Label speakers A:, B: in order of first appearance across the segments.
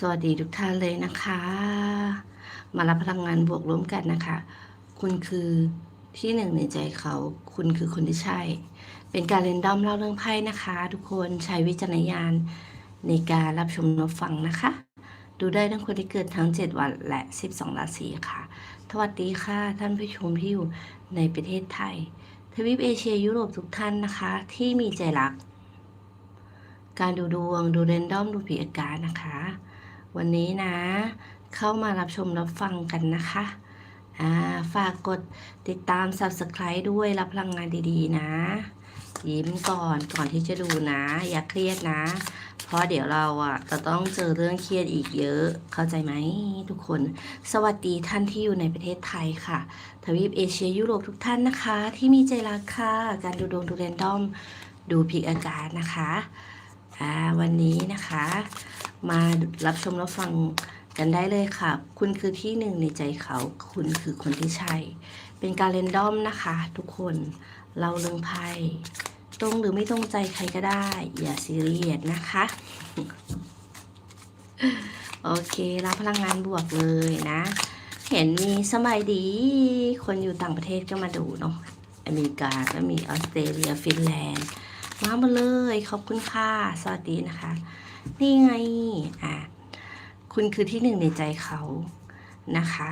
A: สวัสดีทุกท่านเลยนะคะ มารับพลังงานบวกร่วมกันนะคะ คุณคือที่หนึ่งในใจเขา คุณคือคนที่ใช่ เป็นการเรนดอมเล่าเรื่องไพ่นะคะ ทุกคนใช้วิจารณญาณในการรับชมรับฟังนะคะ ดูได้ทั้งคนที่เกิดทั้ง 7 วันและ 12 ราศีค่ะ สวัสดีค่ะ ท่านผู้ชมที่อยู่ในประเทศไทย ทวีปเอเชียยุโรปทุกท่านนะคะ ที่มีใจรัก การดูดวงดูเรนดอมดูผีอากาศนะคะ วันนี้นะ เข้ามารับชมรับฟังกันนะคะอ่าฝากกดติดตาม Subscribe ด้วยรับพลังงานดีๆ นะ ยิ้มก่อนก่อนที่จะดูนะ อย่าเครียดนะ เพราะเดี๋ยวเราอะจะต้องเจอเรื่องเครียดอีกเยอะ เข้าใจไหมทุกคน สวัสดีท่านที่อยู่ในประเทศไทยค่ะ ทวีปเอเชียยุโรปทุกท่านนะคะ ที่มีใจรักค่ะ การดูดวงดูเรนดอมดูพิกอากาศนะคะอ่าวันนี้นะคะ มารับชมรับฟังกันได้เลยค่ะ คุณคือที่หนึ่งในใจเขา คุณคือคนที่ใช่ เป็นการเรนดอมนะคะ ทุกคนเราเรื่องไพ่ตรงหรือไม่ตรงใจใครก็ได้ อย่าซีเรียสนะคะ โอเครับพลังงานบวกเลยนะ เห็นมีสมัยดี คนอยู่ต่างประเทศก็มาดูเนาะอเมริกาก็มีออสเตรเลียฟินแลนด์ มาหมดเลย ขอบคุณค่ะ สวัสดีนะคะ นี่ไงอะคุณคือที่หนึ่งในใจเขานะคะ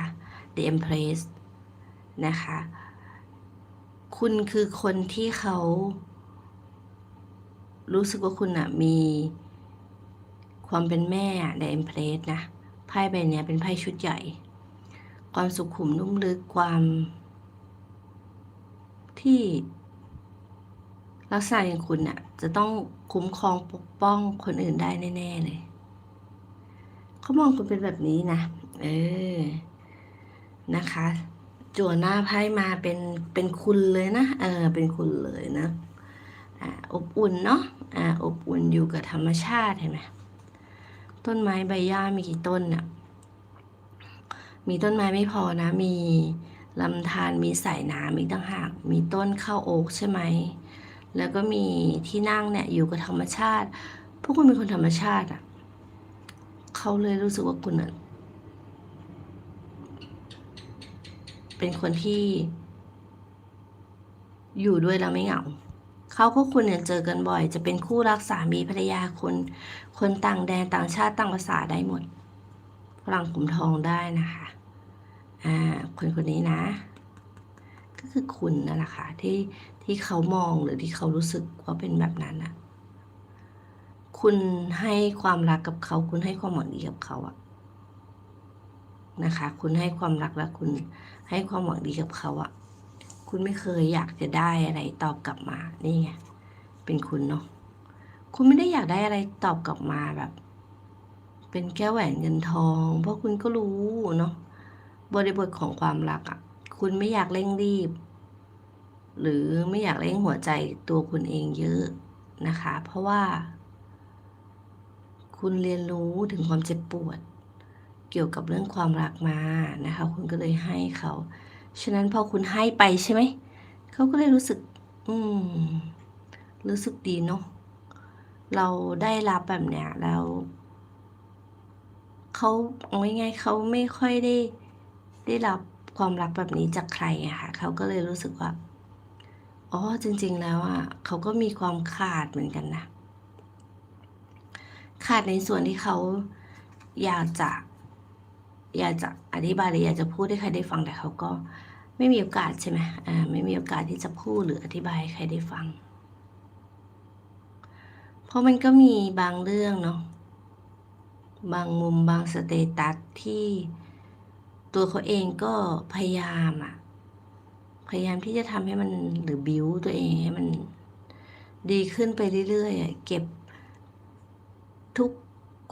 A: The Empress นะคะ คุณคือคนที่เขา รู้สึกว่าคุณอะมีความเป็นแม่ The Empress นะไพ่ใบเนี้ยเป็นไพ่ชุดใหญ่ ความสุขุมนุ่มลึกความที่ลักษณะอย่างคุณน่ะจะต้อง คุ้มครองปกป้องคนอื่นได้แน่ๆเลยเขามองคุณเป็นแบบนี้นะ เออ นะคะ จั่วหน้าไพ่มาเป็นเป็นคุณเลยนะ เออ เป็นคุณเลยนะ อ่า อบอุ่นเนาะ อ่า อบอุ่นอยู่กับธรรมชาติเห็นไหมต้นไม้ใบหญ้ามีกี่ต้นน่ะ มีต้นไม้ไม่พอนะ มีลำธารมีสายน้ำอีกต่างหาก มีต้นข้าวโอ๊กใช่ไหม แล้วก็มีที่นั่งเนี่ยอยู่กับธรรมชาติ พวกคุณเป็นคนธรรมชาติอะเขาเลยรู้สึกว่าคุณอะเป็นคนที่ อยู่ด้วยแล้วไม่เหงาเขาก็คุณเนี่ยเจอกันบ่อย จะเป็นคู่รักสามีภรรยาคนคนต่างแดนต่างชาติต่างภาษาได้หมดฝรั่งกลุ่มทองได้นะคะ อ่า คนคนนี้นะ ก็คือคุณนั่นแหละค่ะที่ ที่เขามองหรือที่เขารู้สึกว่าเป็นแบบนั้นอะคุณให้ความรักกับเขา คุณให้ความหวังดีกับเขาอะนะคะ คุณให้ความรักและคุณให้ความหวังดีกับเขาอะคุณไม่เคยอยากจะได้อะไรตอบกลับมานี่ไงเป็นคุณเนาะคุณไม่ได้อยากได้อะไรตอบกลับมาแบบ เป็นแก้วแหวนเงินทอง เพราะคุณก็รู้เนาะบริบทของความรักอะคุณไม่อยากเร่งรีบ หรือไม่อยากเร่งหัวใจตัวคุณเองเยอะนะคะ เพราะว่า คุณเรียนรู้ถึงความเจ็บปวด เกี่ยวกับเรื่องความรักมานะคะ คุณก็เลยให้เขา ฉะนั้นพอคุณให้ไปใช่ไหม เขาก็เลยรู้สึก อืม รู้สึกดีเนาะเราได้รับแบบเนี้ยแล้วเขาเอาง่ายๆเขาไม่ค่อยได้ได้รับความรักแบบนี้จากใครอะค่ะเขาก็เลยรู้สึกว่า อ๋อจริง ๆ แล้วอะเขาก็มีความขาดเหมือนกันนะ ขาดในส่วนที่เขาอยากจะ อยากจะอธิบายหรืออยากจะพูดให้ใครได้ฟังแต่เขาก็ไม่มีโอกาสใช่ไหมอ่าไม่มีโอกาสที่จะพูดหรืออธิบายให้ใครได้ฟัง เพราะมันก็มีบางเรื่องเนาะบางมุมบางสเตตัสที่ตัวเขาเองก็พยายามอะ พยายามที่จะทำให้มันหรือบิวตัวเองให้มันดีขึ้นไปเรื่อยๆเก็บทุก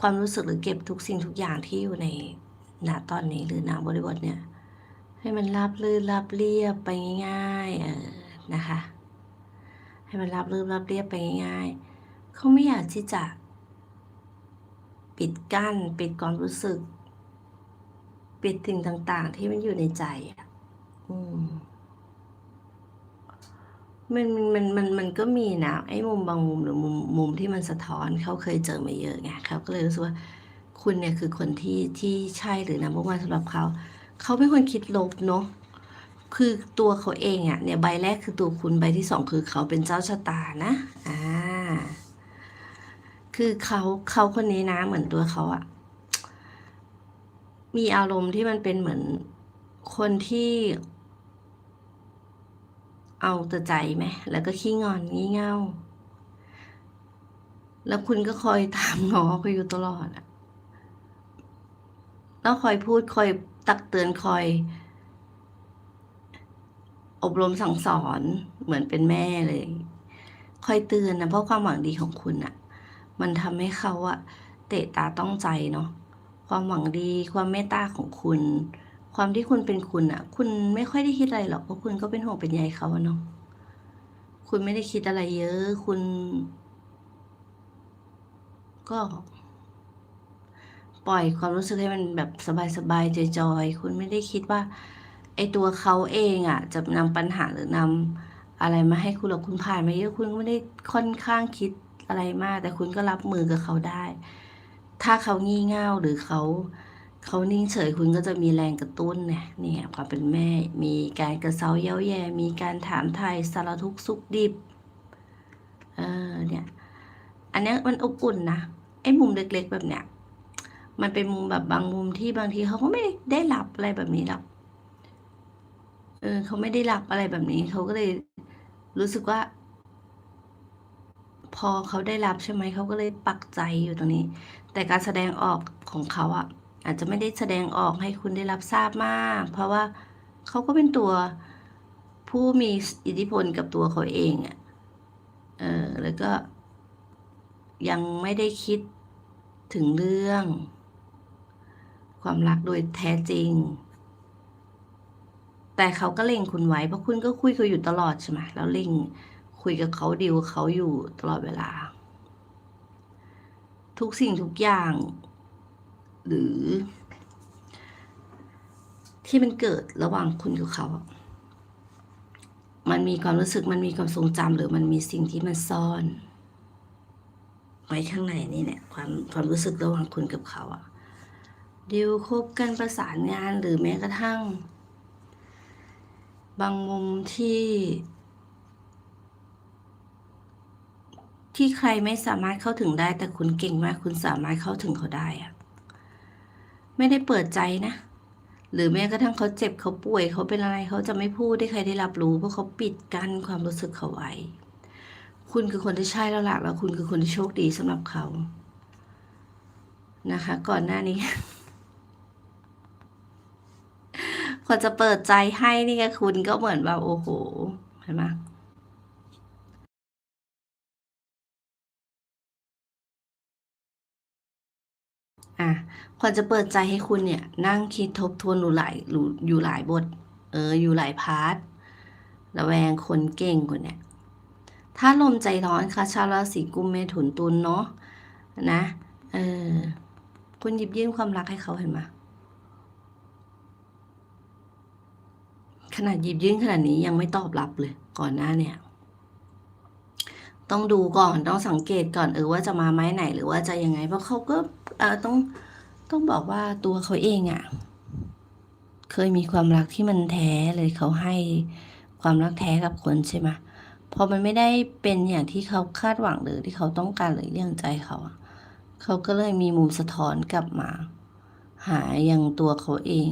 A: ความรู้สึกหรือเก็บทุกสิ่งทุกอย่างที่อยู่ในณตอนนี้หรือณบริบทเนี่ย ให้มันราบรื่นราบเรียบไปง่ายๆเออนะคะ ให้มันราบรื่นราบเรียบไปง่ายๆเขาไม่อยากที่จะปิดกั้นปิดความรู้สึก ปิดสิ่งต่างๆ ที่มันอยู่ในใจอะอืม มันมันมันมันก็มีนะไอ้มุมบางมุมหรือมุมมุมที่มันสะท้อนเขาเคยเจอมาเยอะไงเขาก็เลยรู้สึกว่าคุณเนี่ยคือคนที่ที่ใช่หรือนับว่อวานสำหรับเขาเขาเป็นคนคิดลบเนาะคือตัวเขาเองอะเนี่ยใบแรกคือตัวคุณใบที่สองคือเขาเป็นเจ้าชะตานะอ่าคือเขาเขาคนนี้นะเหมือนตัวเขาอะมีอารมณ์ที่มันเป็นเหมือนคนที่ เอาแต่ใจไหมแล้วก็ขี้งอนงี่เง่า แล้วคุณก็คอยตามง้อเขาอยู่ตลอดอะแล้วคอยพูดคอยตักเตือนคอย อบรมสั่งสอนเหมือนเป็นแม่เลย คอยเตือนนะเพราะความหวังดีของคุณอะมันทำให้เขาอะเตะตาต้องใจเนาะความหวังดีความเมตตาของคุณ ความที่คุณเป็นคุณอะคุณไม่ค่อยได้คิดอะไรหรอกเพราะคุณก็เป็นห่วงเป็นใยเขาเนาะคุณไม่ได้คิดอะไรเยอะ คุณ ก็ ปล่อยความรู้สึกให้มันแบบสบายๆจอยๆคุณไม่ได้คิดว่า ไอตัวเขาเองอะจะนำปัญหาหรือนำอะไรมาให้คุณหรอกคุณผ่านมาเยอะคุณก็ไม่ได้ค่อนข้างคิดอะไรมาก แต่คุณก็รับมือกับเขาได้ ถ้าเขางี่เง่าหรือเขา เขานิ่งเฉยคุณก็จะมีแรงกระตุ้นเนี่ยเนี่ยความเป็นแม่มีการกระเซาเย้าแย่มีการถามไทยสารทุกสุขดิบเออเนี่ยอันนี้มันอบอุ่นนะไอ้มุมเล็ก ๆ แบบเนี้ยมันเป็นมุมแบบบางมุมที่บางทีเขาก็ไม่ได้รับอะไรแบบนี้หรอกเออเขาไม่ได้รับอะไรแบบนี้เขาก็เลยรู้สึกว่า พอเขาได้รับใช่ไหมเขาก็เลยปักใจอยู่ตรงนี้ แต่การแสดงออกของเขาอะ อาจจะไม่ได้แสดงออกให้คุณได้รับทราบมาก เพราะว่าเขาก็เป็นตัวผู้มีอิทธิพลกับตัวเขาเองอะเออ แล้วก็ยังไม่ได้คิดถึงเรื่อง ความรักโดยแท้จริง แต่เขาก็เล็งคุณไว้ เพราะคุณก็คุยกับอยู่ตลอดใช่ไหมแล้วเล็งคุยกับเขาดิวเขาอยู่ตลอดเวลา ทุกสิ่งทุกอย่าง หรือ ที่มันเกิดระหว่างคุณกับเขา มันมีความรู้สึกมันมีความทรงจำหรือมันมีสิ่งที่มันซ่อน ไว้ข้างในนี่เนี่ยความความรู้สึกระหว่างคุณกับเขาอะดิวคบกันประสานงานหรือแม้กระทั่ง บางมุมที่ ที่ใครไม่สามารถเข้าถึงได้ แต่คุณเก่งมาก คุณสามารถเข้าถึงเขาได้อะ ไม่ได้เปิดใจนะ หรือแม้กระทั่งเขาเจ็บเขาป่วยเขาเป็นอะไรเขาจะไม่พูดให้ใครได้รับรู้ เพราะเขาปิดกั้นความรู้สึกเขาไว้ คุณคือคนที่ใช่แล้วล่ะแล้วคุณคือคนที่โชคดีสำหรับเขา นะคะ ก่อนหน้านี้คนจะเปิดใจให้นี่ก็คุณก็เหมือนแบบโอ้โหเห็นไหมอะ คนจะเปิดใจให้คุณเนี่ย นั่งคิดทบทวนอยู่หลายอยู่หลายบท เออ อยู่หลายพาร์ทระแวงคนเก่งคนเนี่ย ถ้าลมใจร้อนค่ะชาวราศีกุมเมถุนตุลเนาะนะ เออ คุณหยิบยื่นความรักให้เขาเห็นไหมขนาดหยิบยื่นขนาดนี้ยังไม่ตอบรับเลย ก่อนหน้าเนี่ย ต้องดูก่อนต้องสังเกตก่อนเออว่าจะมาไม้ไหนหรือว่าจะยังไง เพราะเขาก็เออต้อง ต้องบอกว่าตัวเขาเองอะ่ะ เคยมีความรักที่มันแท้เลยเขาให้ความรักแท้กับคนใช่ไหมพอมันไม่ได้เป็นอย่างที่เขาคาดหวังหรือที่เขาต้องการหรือเรื่องใจเขาเขาก็เลยมีมุมสะท้อนกลับมา หาอย่างตัวเขาเอง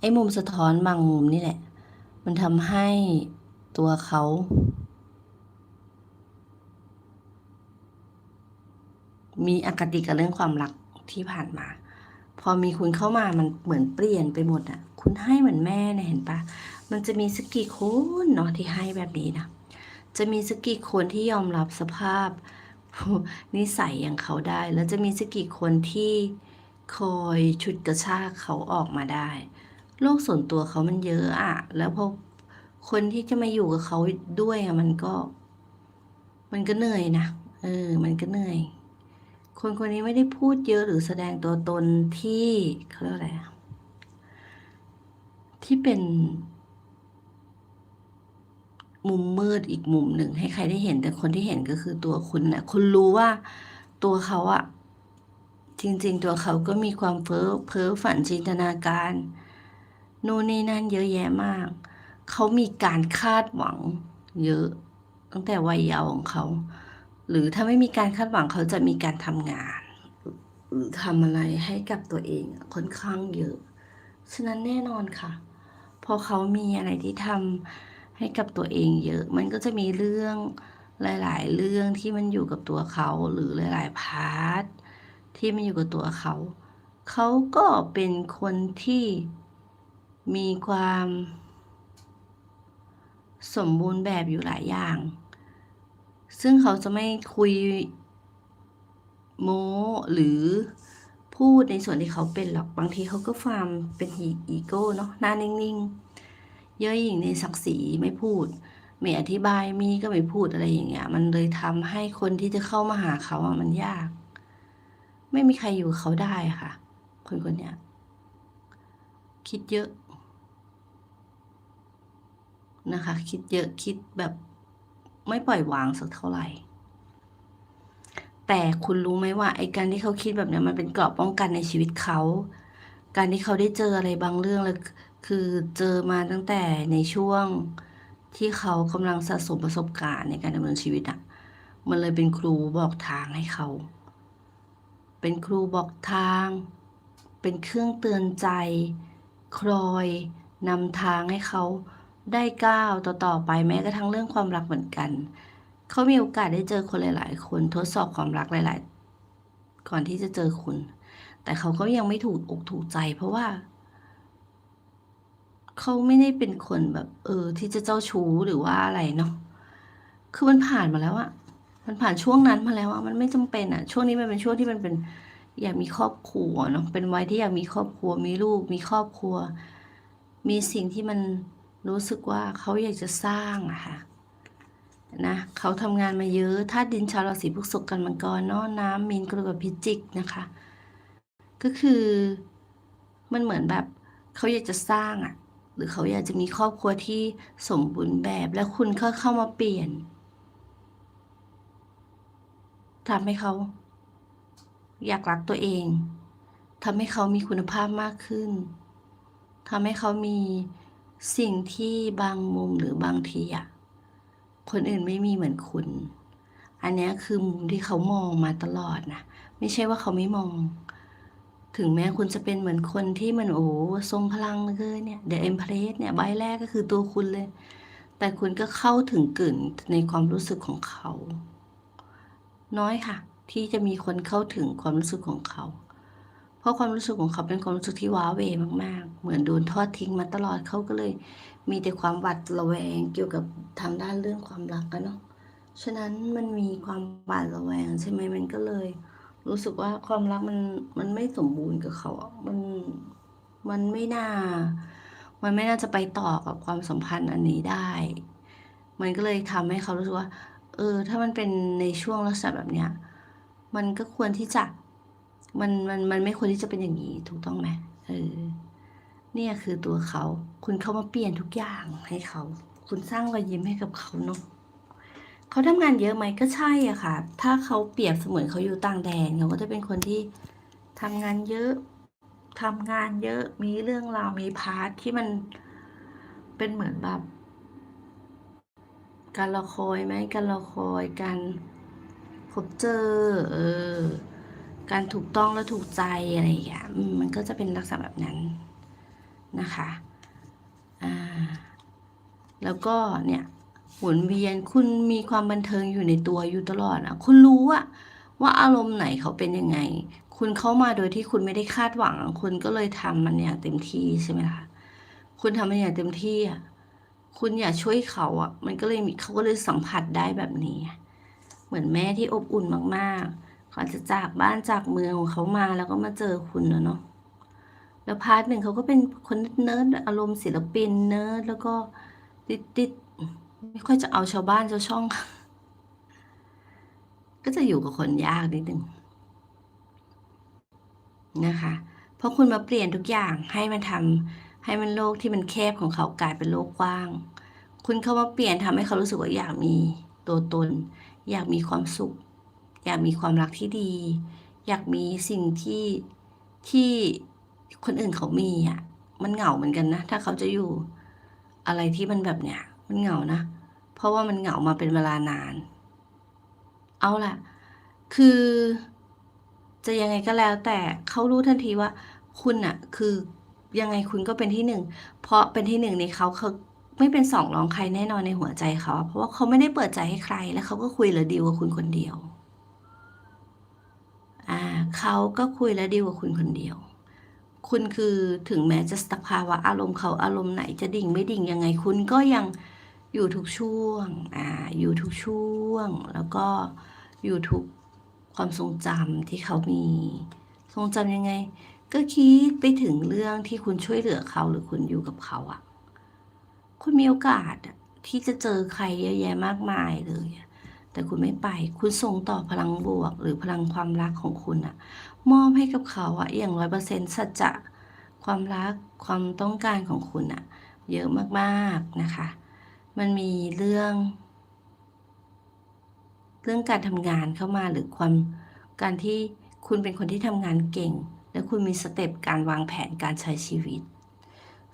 A: ไอ้มุมสะท้อนบางมุมนี่แหละ มันทำให้ตัวเขามีอคติกับเรื่องความรักที่ผ่านมา พอมีคุณเข้ามามันเหมือนเปลี่ยนไปหมดอะ คุณให้เหมือนแม่เนี่ยเห็นปะมันจะมีสักกี่คนเนาะที่ให้แบบนี้นะจะมีสักกี่คนที่ยอมรับสภาพนิสัยอย่างเขาได้ แล้วจะมีสักกี่คนที่คอยชุดกระชากเขาออกมาได้ โลกส่วนตัวเขามันเยอะอะแล้วพอคนที่จะมาอยู่กับเขาด้วยอะมันก็ มันก็เหนื่อยนะเออ มันก็เหนื่อย คนคนนี้ไม่ได้พูดเยอะหรือแสดงตัวตนที่เขาเรียกอะไร ที่เป็น มุมมืดอีกมุมหนึ่งให้ใครได้เห็น แต่คนที่เห็นก็คือตัวคุณนะคุณรู้ว่าตัวเขาอะจริง ๆ ตัวเขาก็มีความเพ้อเพ้อฝันจินตนาการนู่นนี่นั่นเยอะแยะมาก เขามีการคาดหวัง เยอะ ตั้งแต่วัยเยาว์ของเขา หรือถ้าไม่มีการคาดหวังเขาจะมีการทำงาน หรือทำอะไรให้กับตัวเองค่อนข้างเยอะ ฉะนั้นแน่นอนค่ะ พอเขามีอะไรที่ทำให้กับตัวเองเยอะ มันก็จะมีเรื่องหลาย ๆ เรื่องที่มันอยู่กับตัวเขาหรือหลาย ๆ พาร์ทที่มันอยู่กับตัวเขา เขาก็เป็นคนที่มีความสมบูรณ์แบบอยู่หลายอย่าง ซึ่งเขาจะไม่คุยโม้หรือพูดในส่วนที่เขาเป็นหรอก บางทีเขาก็ฟาร์มเป็นอีโก้เนาะหน้านิ่งๆ เย่อหยิ่งในศักดิ์ศรีไม่พูด ไม่อธิบายมีก็ไม่พูดอะไรอย่างเงี้ย มันเลยทำให้คนที่จะเข้ามาหาเขาอะมันยาก ไม่มีใครอยู่เขาได้ค่ะ คนคนเนี้ยคิดเยอะนะคะ คิดเยอะคิดแบบ ไม่ปล่อยวางสักเท่าไหร่ แต่คุณรู้ไหมว่าไอ้การที่เขาคิดแบบนี้มันเป็นเกราะป้องกันในชีวิตเขา การที่เขาได้เจออะไรบางเรื่องแล้วคือเจอมาตั้งแต่ในช่วงที่เขากำลังสะสมประสบการณ์ในการดำเนินชีวิตอะมันเลยเป็นครูบอกทางให้เขา เป็นครูบอกทาง เป็นเครื่องเตือนใจคลอยนำทางให้เขา ได้ก้าวต่อๆไปแม้กระทั่งเรื่องความรักเหมือนกัน เขามีโอกาสได้เจอคนหลาย ๆ คนทดสอบความรักหลาย ๆ ก่อนที่จะเจอคุณ แต่เขาก็ยังไม่ถูกอกถูกใจ เพราะว่า เขาไม่ได้เป็นคนแบบ เออ ที่จะเจ้าชู้หรือว่าอะไรเนาะคือมันผ่านมาแล้วอะมันผ่านช่วงนั้นมาแล้วอะมันไม่จำเป็นอะช่วงนี้มันเป็นช่วงที่มันเป็นอยากมีครอบครัวเนาะเป็นวัยที่อยากมีครอบครัว มีลูก มีครอบครัว มีสิ่งที่มัน รู้สึกว่าเขาอยากจะสร้างอะค่ะนะเขาทำงานมาเยอะธาตุดินชาวราศีพฤษภกันมังกรเนาะน้ำมีนกรกฎพิจิกนะคะ ก็คือมันเหมือนแบบเขาอยากจะสร้างอะหรือเขาอยากจะมีครอบครัวที่สมบูรณ์แบบแล้วคุณเข้าเข้ามาเปลี่ยนทำให้เขา อยากรักตัวเองทำให้เขามีคุณภาพมากขึ้นทำให้เขามี สิ่งที่บางมุมหรือบางทีอะคนอื่นไม่มีเหมือนคุณ อันนี้คือมุมที่เขามองมาตลอดนะไม่ใช่ว่าเขาไม่มอง ถึงแม้คุณจะเป็นเหมือนคนที่มันโอ้ทรงพลังเลยเนี่ยเดอะเอ็มเพรสเนี่ยใบแรกก็คือตัวคุณเลย แต่คุณก็เข้าถึงกึ่นในความรู้สึกของเขา น้อยค่ะ ที่จะมีคนเข้าถึงความรู้สึกของเขา เพราะความรู้สึกของเขาเป็นความรู้สึกที่ว้าเวมาก ๆ เหมือนโดนทอดทิ้งมาตลอดเขาก็เลย มีแต่ความหวัดระแวงเกี่ยวกับทางด้านเรื่องความรักกันเนาะฉะนั้นมันมีความหวาดระแวงใช่ไหมมันก็เลย รู้สึกว่าความรักมันมันไม่สมบูรณ์กับเขามันมันไม่น่า มันไม่น่าจะไปต่อกับความสัมพันธ์อันนี้ได้ มันก็เลยทำให้เขารู้สึกว่า เออ ถ้ามันเป็นในช่วงลักษณะแบบเนี้ย มันก็ควรที่จะ มันมันมันไม่ควรที่จะเป็นอย่างนี้ถูกต้องไหมเออ เนี่ยคือตัวเขา คุณเข้ามาเปลี่ยนทุกอย่างให้เขา คุณสร้างรอยยิ้มให้กับเขาเนาะเขาทำงานเยอะไหมก็ใช่อะค่ะ ถ้าเขาเปรียบเสมือนเขาอยู่ต่างแดนเขาก็จะเป็นคนที่ทำงานเยอะทำงานเยอะมีเรื่องราวมีพาร์ทที่มันเป็นเหมือนแบบ การรอคอยไหมการรอคอยการพบเจอ เออ การถูกต้องและถูกใจอะไรอย่างเงี้ยมันก็จะเป็นลักษณะแบบนั้นนะคะอ่าแล้วก็เนี่ยหมุนเวียนคุณมีความบันเทิงอยู่ในตัวอยู่ตลอดอะ คุณรู้อะว่าอารมณ์ไหนเขาเป็นยังไง คุณเข้ามาโดยที่คุณไม่ได้คาดหวัง คุณก็เลยทำมันอย่างเต็มที่ใช่ไหมคะคุณทำมันอย่างเต็มที่อะคุณอยากช่วยเขาอะ มันก็เลยมีเขาก็เลยสัมผัสได้แบบนี้ เหมือนแม่ที่อบอุ่นมากๆ ก่อนจะจากบ้านจากเมืองของเขามาแล้วก็มาเจอคุณนะเนาะแล้วพาร์ทหนึ่งเขาก็เป็นคนเนิร์ดอารมณ์ศิลปินเนิร์ดแล้วก็ติดติดไม่ค่อยจะเอาชาวบ้านชาวช่อง ก็จะอยู่กับคนยากนิดนึงนะคะ เพราะคุณมาเปลี่ยนทุกอย่างให้มันทำให้มันโลกที่มันแคบของเขากลายเป็นโลกกว้าง คุณเข้ามาเปลี่ยนทำให้เขารู้สึกว่าอยากมีตัวตน อยากมีความสุข อยากมีความรักที่ดี อยากมีสิ่งที่ที่คนอื่นเขามีอะ มันเหงาเหมือนกันนะ ถ้าเขาจะอยู่อะไรที่มันแบบเนี้ยมันเหงานะ เพราะว่ามันเหงามาเป็นเวลานาน เอาล่ะ คือ จะยังไงก็แล้ว แต่เขารู้ทันทีว่า คุณอะคือยังไงคุณก็เป็นที่หนึ่ง เพราะเป็นที่หนึ่งในเขาเขาไม่เป็นสองรองใครแน่นอนในหัวใจเขา เพราะว่าเขาไม่ได้เปิดใจให้ใคร และเขาก็คุยหรือดีลกับคุณคนเดียว เขาก็คุยและดีลกับคุณคนเดียว คุณคือถึงแม้จะสภาวะอารมณ์เขาอารมณ์ไหนจะดิ่งไม่ดิ่งยังไงคุณก็ยังอยู่ทุกช่วง อ่า อยู่ทุกช่วง แล้วก็อยู่ทุกความทรงจำที่เขามี ทรงจำยังไง ก็คิดไปถึงเรื่องที่คุณช่วยเหลือเขาหรือคุณอยู่กับเขาอะคุณมีโอกาสที่จะเจอใครเยอะแยะมากมายเลยอะ แต่คุณไม่ไป คุณส่งต่อพลังบวก หรือพลังความรักของคุณอะมอบให้กับเขาอะอย่างร้อยเปอร์เซ็นต์สัจจะความรักความต้องการของคุณอะเยอะมากๆนะคะ มันมีเรื่อง เรื่องการทำงานเข้ามาหรือความการที่คุณเป็นคนที่ทำงานเก่ง และคุณมีสเต็ปการวางแผนการใช้ชีวิต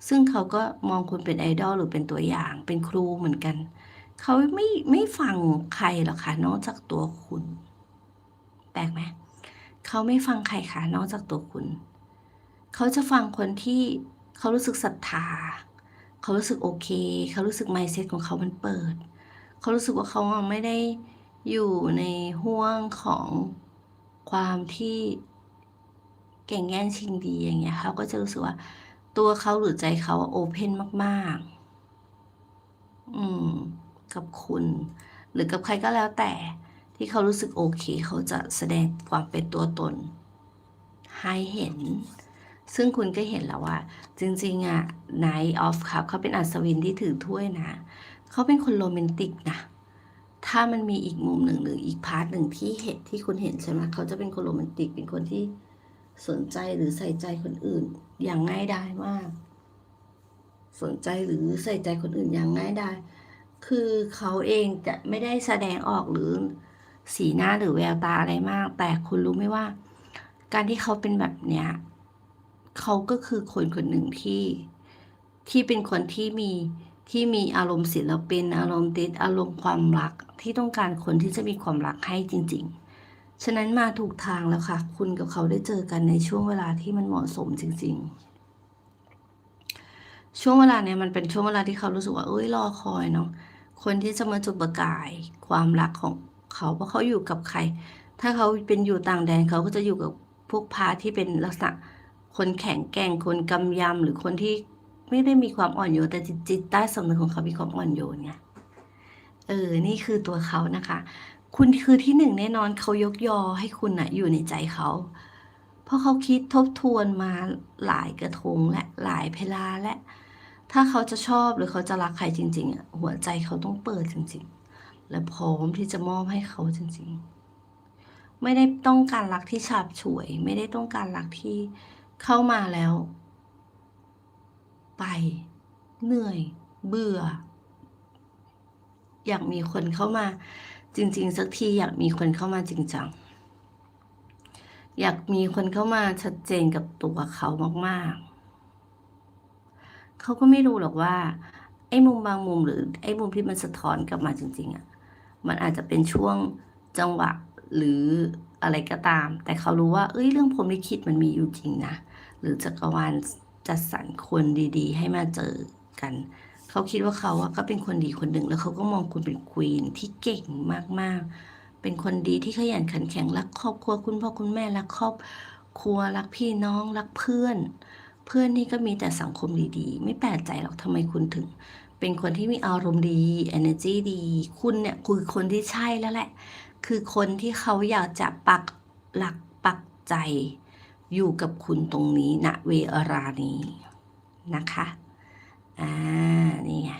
A: ซึ่งเขาก็มองคุณเป็นไอดอลหรือเป็นตัวอย่าง เป็นครูเหมือนกัน เขาไม่ไม่ฟังใครหรอกค่ะ นอกจากตัวคุณ แปลกไหมเขาไม่ฟังใครค่ะ นอกจากตัวคุณ เขาจะฟังคนที่เขารู้สึกศรัทธา เขารู้สึกโอเค เขารู้สึกไมเซ็ตของเขามันเปิด เขารู้สึกว่าเขาไม่ได้อยู่ในห่วงของความที่เก่งแย่งชิงดีอย่างเงี้ยเขาก็จะรู้สึกว่า ตัวเขาหรือใจเขาโอเพนมาก ๆ อืม กับคุณ หรือกับใครก็แล้วแต่ที่เขารู้สึกโอเค เขาจะแสดงความเป็นตัวตน ให้เห็น ซึ่งคุณก็เห็นแล้วว่า จริงๆอะ Night of Cup เขาเป็นอัศวินที่ถือถ้วยนะ เขาเป็นคนโรแมนติกนะ ถ้ามันมีอีกมุมหนึ่งหรืออีกพาร์ทหนึ่งที่เห็นที่คุณเห็นใช่ไหมเขาจะเป็นคนโรแมนติก เป็นคนที่สนใจหรือใส่ใจคนอื่น อย่างง่ายดายมาก สนใจหรือใส่ใจคนอื่นอย่างง่ายดาย คือเขาเองจะไม่ได้แสดงออกหรือสีหน้าหรือแววตาอะไรมาก แต่คุณรู้ไหมว่า การที่เขาเป็นแบบเนี้ยเขาก็คือคนคนหนึ่งที่ที่เป็นคนที่มีที่มีอารมณ์ศิลปิน อารมณ์ติดอารมณ์ความรักที่ต้องการคนที่จะมีความรักให้จริง ๆ ฉะนั้นมาถูกทางแล้วค่ะ คุณกับเขาได้เจอกันในช่วงเวลาที่มันเหมาะสมจริง ๆ ช่วงเวลาเนี่ยมันเป็นช่วงเวลาที่เขารู้สึกว่าเอ้ยรอคอยเนาะ คนที่จะมาจุดประกายความรักของเขาเพราะเขาอยู่กับใคร ถ้าเขาเป็นอยู่ต่างแดนเขาก็จะอยู่กับพวกพาที่เป็นลักษณะ คนแข็งแกร่งคนกำยำหรือคนที่ไม่ได้มีความอ่อนโยนแต่จิตใต้สำนึกของเขามีความอ่อนโยนไงเออ นี่คือตัวเขานะคะ คุณคือที่หนึ่งแน่นอนเขายกยอให้คุณนะอยู่ในใจเขา เพราะเขาคิดทบทวนมาหลายกระทงและหลายเพลาและ ถ้าเขาจะชอบหรือเขาจะรักใครจริง ๆอะหัวใจเขาต้องเปิดจริง ๆ และพร้อมที่จะมอบให้เขาจริง ๆ ไม่ได้ต้องการรักที่ฉาบฉวย ไม่ได้ต้องการรักที่เข้ามาแล้ว ไป เหนื่อย เบื่อ อยากมีคนเข้ามา จริง ๆ สักทีอยากมีคนเข้ามาจริงจังอยากมีคนเข้ามาชัดเจนกับตัวเขามาก ๆ เขาก็ไม่รู้หรอกว่า ไอ้มุมบางมุมหรือไอ้มุมที่มันสะท้อนกลับมาจริง ๆอะ่ะมันอาจจะเป็นช่วงจังหวะหรืออะไรก็ตาม แต่เขารู้ว่า เอ้ยเรื่องพรมลิขิตมันมีอยู่จริงนะ หรือจักรวาลจัดสรรคนดีๆ ให้มาเจอกัน เขาคิดว่าเขาอะก็เป็นคนดีคนหนึ่ง แล้วเขาก็มองคุณเป็นควีนที่เก่งมากๆ เป็นคนดีที่ขยันขันแข็งรักครอบครัวคุณพ่อคุณแม่รักครอบครัวรักพี่น้องรักเพื่อน เพื่อนนี่ก็มีแต่สังคมดีๆ ไม่แปลกใจหรอกทำไมคุณถึง เป็นคนที่มีอารมณ์ดี energy ดี คุณเนี่ยคือคนที่ใช่แล้วแหละ คือคนที่เขาอยากจะปักหลักปักใจ อยู่กับคุณตรงนี้ณเวลานี้นะคะ อ่า นี่ไง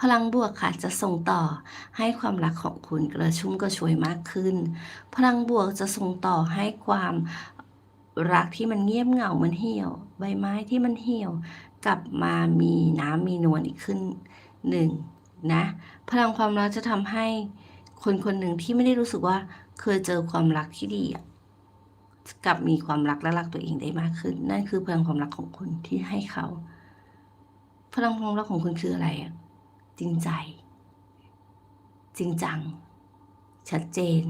A: พลังบวกค่ะจะส่งต่อให้ความรักของคุณกระชุ่มกระชวยมากขึ้น พลังบวกจะส่งต่อให้ความ รักที่มันเงียบเหงามันเหี่ยว ใบไม้ที่มันเหี่ยว กลับมามีน้ำมีนวลอีกขึ้นหนึ่งนะพลังความรักจะทำให้คนคนหนึ่งที่ไม่ได้รู้สึกว่าเคยเจอความรักที่ดีกลับมีความรักและรักตัวเองได้มากขึ้น นั่นคือพลังความรักของคุณที่ให้เขา พลังความรักของคุณคืออะไรอะจริงใจ จริงจัง ชัดเจน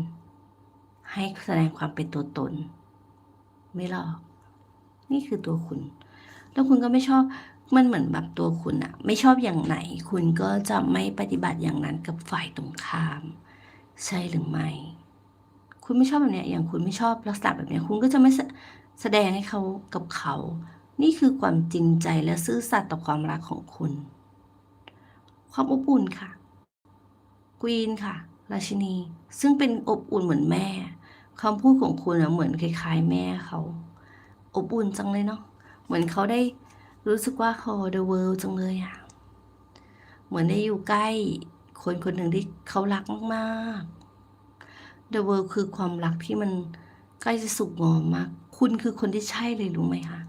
A: ให้แสดงความเป็นตัวตน ไม่หลอก นี่คือตัวคุณ แล้วคุณก็ไม่ชอบมันเหมือนแบบตัวคุณอะไม่ชอบอย่างไหน คุณก็จะไม่ปฏิบัติอย่างนั้นกับฝ่ายตรงข้าม ใช่หรือไม่ คุณไม่ชอบแบบเนี้ยอย่างคุณไม่ชอบลักษณะแบบเนี้ย คุณก็จะไม่แสแสดงให้เขากับเขา นี่คือความจริงใจและซื่อสัตย์ต่อความรักของคุณ ความอบอุ่นค่ะควีนค่ะ ราชินี ซึ่งเป็นอบอุ่นเหมือนแม่ คำพูดของคุณอะเหมือนคล้ายๆ แม่เขาอบอุ่นจังเลยเนาะเหมือนเขาได้รู้สึกว่าเขา the world จังเลยอะเหมือนได้อยู่ใกล้คนคนหนึ่งที่เขารักมากๆ the world คือความรักที่มันใกล้จะสุกงอมมาก คุณคือคนที่ใช่เลยรู้ไหมคะ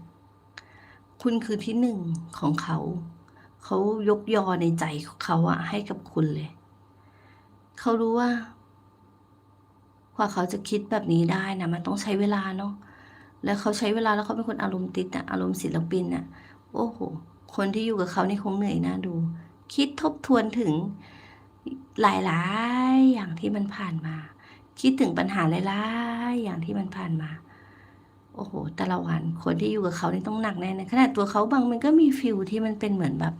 A: คุณคือที่หนึ่งของเขา เขายกยอในใจของเขาอะให้กับคุณเลย เขารู้ว่า กว่าเขาจะคิดแบบนี้ได้นะมันต้องใช้เวลาเนาะแล้วเขาใช้เวลาแล้วเขาเป็นคนอารมณ์ติดอะอารมณ์ศิลปินอะโอ้โหคนที่อยู่กับเขานี่คงเหนื่อยน่าดู คิดทบทวนถึงหลายๆอย่างที่มันผ่านมา คิดถึงปัญหาหลายๆอย่างที่มันผ่านมา โอ้โหแต่ละวันคนที่อยู่กับเขานี่ต้องหนักแน่นะขนาดตัวเขาบางมันก็มีฟิลที่มันเป็นเหมือนแบบ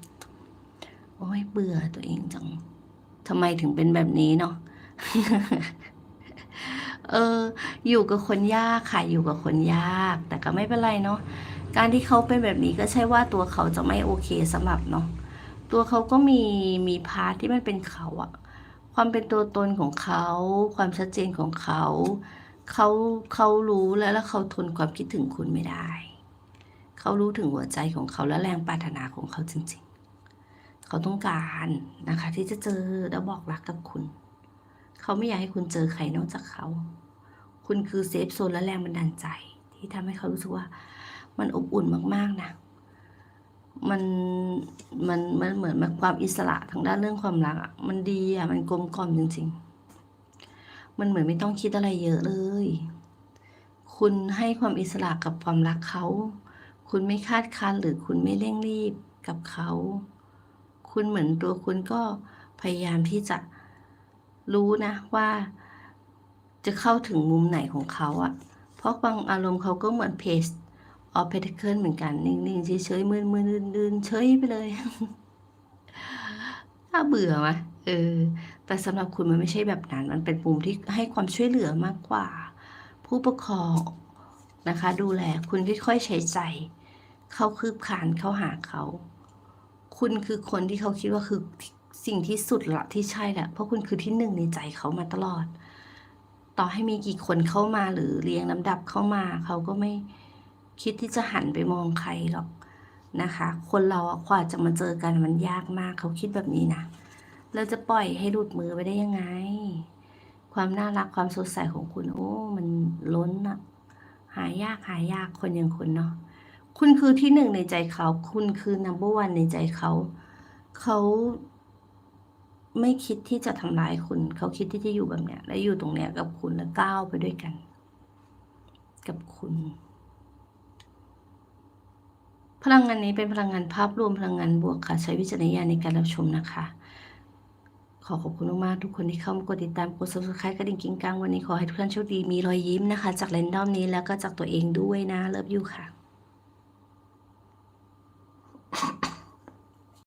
A: โอ้ยเบื่อตัวเองจังทำไมถึงเป็นแบบนี้เนาะ เออ อยู่กับคนยากค่ะ อยู่กับคนยาก แต่ก็ไม่เป็นไรเนาะ การที่เขาเป็นแบบนี้ก็ใช่ว่าตัวเขาจะไม่โอเคสำหรับเนาะ ตัวเขาก็มีมีพาร์ทที่มันเป็นเขาอะความเป็นตัวตนของเขา ความชัดเจนของเขา เขาเขารู้แล้วแล้วเขาทนความคิดถึงคุณไม่ได้ เขารู้ถึงหัวใจของเขาและแรงปรารถนาของเขาจริงๆ เขาต้องการนะคะ ที่จะเจอแล้วบอกรักกับคุณ เขาไม่อยากให้คุณเจอใครนอกจากเขา คุณคือเซฟโซนและแรงบันดาลใจ ที่ทำให้เขารู้สึกว่า มันอบอุ่นมากๆนะมันมันมันเหมือนมันความอิสระทางด้านเรื่องความรักอะมันดีอะมันกลมกล่อมจริง ๆ มันเหมือนไม่ต้องคิดอะไรเยอะเลย คุณให้ความอิสระกับความรักเขา คุณไม่คาดคันหรือคุณไม่เร่งรีบกับเขา คุณเหมือนตัวคุณก็พยายามที่จะ รู้นะว่าจะเข้าถึงมุมไหนของเขาอะเพราะบางอารมณ์เขาก็เหมือนเพจออฟเพทเคิลเหมือนกัน นิ่งๆเฉยๆมืนๆดื่นๆเฉยไปเลยน่าเบื่อไหมเออ แต่สำหรับคุณมันไม่ใช่แบบนั้น มันเป็นมุมที่ให้ความช่วยเหลือมากกว่า ผู้ปกครองนะคะ ดูแลคุณค่อยๆใช้ใจเข้าคืบคลานเข้าหาเขา คุณคือคนที่เขาคิดว่าคือ สิ่งที่สุดละที่ใช่แหละเพราะคุณคือที่หนึ่งในใจเขามาตลอด ต่อให้มีกี่คนเข้ามาหรือเรียงลำดับเข้ามา เขาก็ไม่คิดที่จะหันไปมองใครหรอกนะคะ คนเราอะกว่าจะมาเจอกันมันยากมากเขาคิดแบบนี้นะเราจะปล่อยให้หลุดมือไปได้ยังไง ความน่ารักความสดใสของคุณ โอ้ มันล้นอะหายากหายากคนอย่างคุณเนาะคุณคือที่หนึ่งในใจเขา คุณคือ number one ในใจเขา เขา ไม่คิดที่จะทำร้ายคุณ เขาคิดที่จะอยู่แบบเนี้ย และอยู่ตรงเนี้ยกับคุณและก้าวไปด้วยกัน กับคุณ พลังงานนี้เป็นพลังงานภาพรวมพลังงานบวกค่ะ ใช้วิจารณญาณในการรับชมนะคะ ขอขอบคุณมากๆทุกคนที่เข้ามากดติดตามกด subscribe กระดิ่งกิ้งกังวันนี้ขอให้ทุกท่านโชคดีมีรอยยิ้มนะคะ จากเรนดอมนี้แล้วก็จากตัวเองด้วยนะเลิฟยูค่ะ